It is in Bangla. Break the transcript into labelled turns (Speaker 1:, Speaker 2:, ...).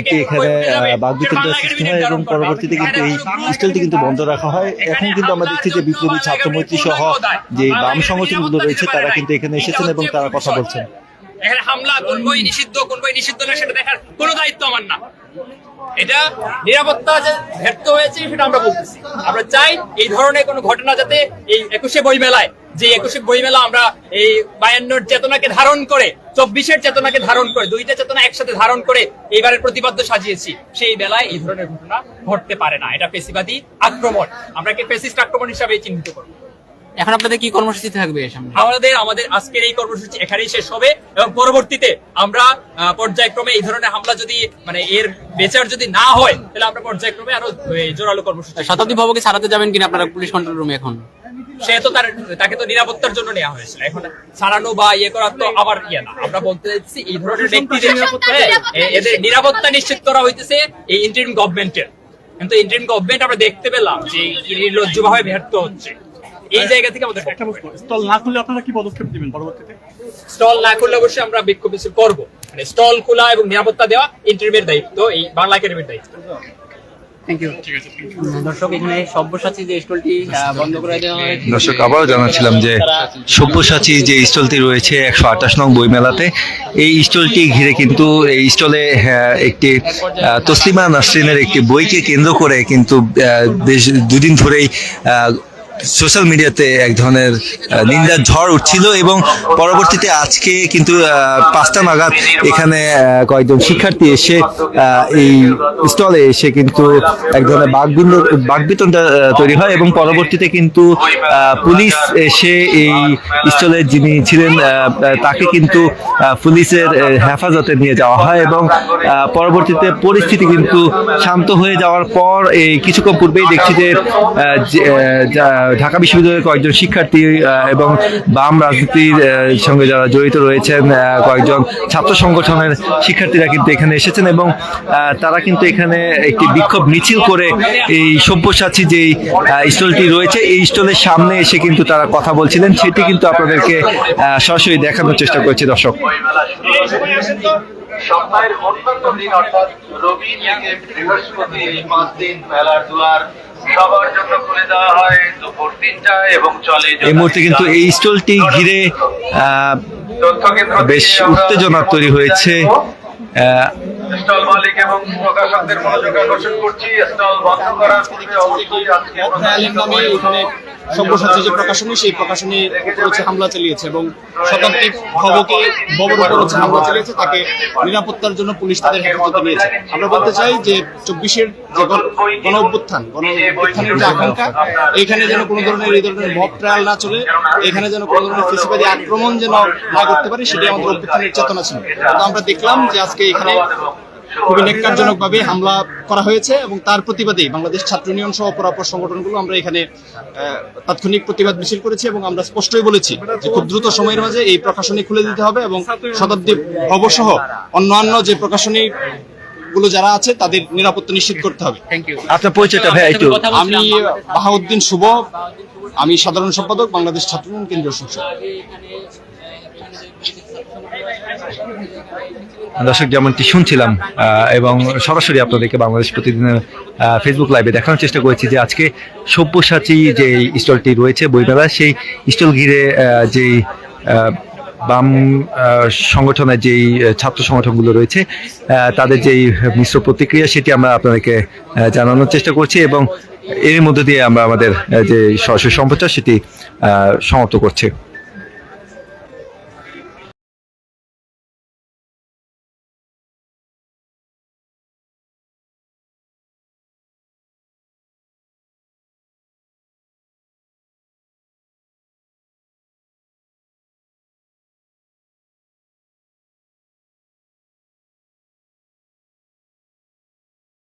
Speaker 1: একটি এখানে সৃষ্টি হয় এবং পরবর্তীতে কিন্তু এই স্টলটি কিন্তু বন্ধ রাখা হয়। এখন কিন্তু আমরা দেখছি যে বিপ্লবী ছাত্রমৈত্রী সহ যে বাম সংগঠনগুলো রয়েছে তারা কিন্তু এখানে এসেছেন এবং তারা কথা বলছেন।
Speaker 2: এখানে হামলা কোন বই নিষিদ্ধ কোন বই নিষিদ্ধ না সেটা দেখার কোনো দায়িত্ব আমার না। এটা নিরাপত্তা যে ব্যর্থ হয়েছে সেটা আমরা বলতেছি। আমরা চাই এই ধরনের কোনো ঘটনা যাতে এই একুশে বই মেলায় যে একুশে বই মেলা আমরা এই বায়ান্নর চেতনাকে ধারণ করে চব্বিশের চেতনাকে ধারণ করে দুইটা চেতনা একসাথে ধারণ করে এইবারের প্রতিবাদ্য সাজিয়েছি সেই বেলায় এই ধরনের ঘটনা ঘটতে পারে না। এটা ফেসিবাদী আক্রমণ। আমরা কি আক্রমণ হিসাবে চিহ্নিত করব।
Speaker 3: এখন আপনাদের কি কর্মসূচি থাকবে
Speaker 2: আমাদের আমাদের আজকের এই কর্মসূচি এখানেই শেষ হবে এবং পরবর্তীতে আমরা পর্যায়ক্রমে এই ধরনের হামলা যদি মানে এর বেচার যদি না হয় তাহলে আমরা পর্যায়ক্রমে আরও জোরালো কর্মসূচি
Speaker 3: শতাব্দী ভবকে ছাড়াতে যাবেন কিনা আপনারা পুলিশ কন্ট্রোল রুমে এখন?
Speaker 2: সে তো তার তাকে তো নিরাপত্তার জন্য নেওয়া হয়েছিল। এখন ছাড়ানো বা ইয়ে করা তো আবার ইয়ে না। আমরা বলতে চাইছি এই ধরনের ব্যক্তিদের হ্যাঁ, এদের নিরাপত্তা নিশ্চিত করা হইতেছে এই ইন্টারিম গভর্নমেন্টের কিন্তু ইন্টারিম গভর্নমেন্ট আমরা দেখতে পেলাম যে নির্লজ্জ ভাবে ব্যর্থ হচ্ছে। এই জায়গা থেকে আমাদের
Speaker 4: একটা স্টল না খুললে আপনারা কি পদক্ষেপ নেবেন পরবর্তীতে?
Speaker 2: স্টল না করলে অবশ্যই আমরা বিক্ষোভ মিছিল করব। মানে স্টল খোলা এবং নিরাপত্তা দেওয়া ইন্টারভিউর দায়িত্ব এই বাংলা একাডেমির দায়িত্ব।
Speaker 3: থ্যাংক ইউ দর্শক এখানে সব্যসাচী যে স্টলটি বন্ধ করে দেওয়া হয়েছে
Speaker 1: দর্শক আবারও জানাচ্ছিলাম যে সব্যসাচী যে স্টলটি রয়েছে একশো আঠাশ নং বইমেলাতে এই স্টলটি ঘিরে কিন্তু এই স্টলে হ্যাঁ, একটি তসলিমা নাসরিনের একটি বইকে কেন্দ্র করে কিন্তু বেশ দুদিন ধরেই সোশ্যাল মিডিয়াতে এক ধরনের নিন্দার ঝড় উঠছিল এবং পরবর্তীতে আজকে কিন্তু পাঁচটা নাগাদ এখানে কয়েকজন শিক্ষার্থী এসে এই স্টলে এসে কিন্তু এক ধরনের বাগবিন্দ বাগবিতণ্ডা আহ, তৈরি হয় এবং পরবর্তীতে কিন্তু পুলিশ এসে এই স্টলের যিনি ছিলেন তাকে কিন্তু পুলিশের হেফাজতে নিয়ে যাওয়া হয় এবং পরবর্তীতে পরিস্থিতি কিন্তু শান্ত হয়ে যাওয়ার পর এই কিছুক্ষণ পূর্বেই দেখছি যা- ঢাকা বিশ্ববিদ্যালয়ের কয়েকজন শিক্ষার্থী এবং বাম রাজনীতির সঙ্গে যারা জড়িত রয়েছেন কয়েকজন ছাত্র সংগঠনের শিক্ষার্থীরা কিন্তু এখানে এসেছেন এবং তারা কিন্তু এখানে একটি বিক্ষোভ মিছিল করে এই সব্যসাচী যে স্টলটি রয়েছে, এই স্টলের সামনে এসে কিন্তু তারা কথা বলছিলেন। সেটি কিন্তু আপনাদেরকে সরাসরি দেখানোর চেষ্টা করছি, দর্শক।
Speaker 5: সপ্তাহের অন্যান্য দিন, অর্থাৎ রবি বৃহস্পতি এই পাঁচ দিন, মেলার দুয়ার সবার জন্য খুলে দেওয়া হয় দুপুর তিনটায় এবং চলে
Speaker 1: এই মুহূর্তে কিন্তু এই স্টলটি ঘিরে আহ, বেশ উত্তেজনা তৈরি হয়েছে। আহ,
Speaker 5: স্টল মালিক এবং প্রকাশকদের মনোযোগ আকর্ষণ করছি। স্টল বন্ধ করার পূর্বে অবশ্যই আজকে
Speaker 4: নামে এখানে সব্যসাচী যে প্রকাশনী সেই প্রকাশনীর উপর হচ্ছে হামলা চালিয়েছে এবং শতাব্দী ভবকে ভবর উপর হচ্ছে হামলা চালিয়েছে তাকে নিরাপত্তার জন্য পুলিশ তাদের হেফাজতে নিয়েছে। আমরা বলতে চাই যে চব্বিশের যে গণ- অভ্যুত্থান গণ অভ্যুত্থানের যে আকাঙ্ক্ষা এখানে যেন কোনো ধরনের এই ধরনের মব ট্রায়াল না চলে এখানে যেন কোনো ধরনের ফেসিবাদী আক্রমণ যেন না করতে পারে সেটাই আমাদের অভ্যুত্থানের চেতনা ছিল। আমরা দেখলাম যে আজকে এখানে খুবই নেককারজনক ভাবে হামলা করা হয়েছে এবং তার প্রতিবাদে বাংলাদেশ ছাত্র ইউনিয়ন সহ অপরাপর সংগঠনগুলো আমরা এখানে আহ, তাৎক্ষণিক প্রতিবাদ মিছিল করেছি এবং আমরা স্পষ্টই বলেছি যে খুব দ্রুত সময়ের মাঝে এই প্রকাশনী খুলে দিতে হবে এবং শতাব্দী ভবসহ অন্যান্য যে প্রকাশনী গুলো যারা আছে তাদের নিরাপত্তা নিশ্চিত করতে হবে।
Speaker 3: থ্যাংক
Speaker 1: আপনার পরিচয়টা ভাই একটু।
Speaker 4: আমি বাহাউদ্দিন শুভ আমি সাধারণ সম্পাদক বাংলাদেশ ছাত্র ইউনিয়ন কেন্দ্রীয় সংসদ।
Speaker 1: দর্শক, যেমনটি শুনছিলাম এবং সরাসরি আপনাদেরকে বাংলাদেশ প্রতিদিনের ফেসবুক লাইভে দেখানোর চেষ্টা করেছি যে আজকে সব্যসাচী যে স্টলটি রয়েছে বইমেলা সেই স্টল ঘিরে যেই বাম সংগঠনের যেই ছাত্র সংগঠনগুলো রয়েছে তাদের যেই মিশ্র প্রতিক্রিয়া সেটি আমরা আপনাদেরকে জানানোর চেষ্টা করছি এবং এর মধ্যে দিয়ে আমরা আমাদের যে সরাসরি সম্প্রচার সেটি সমাপ্ত করছি।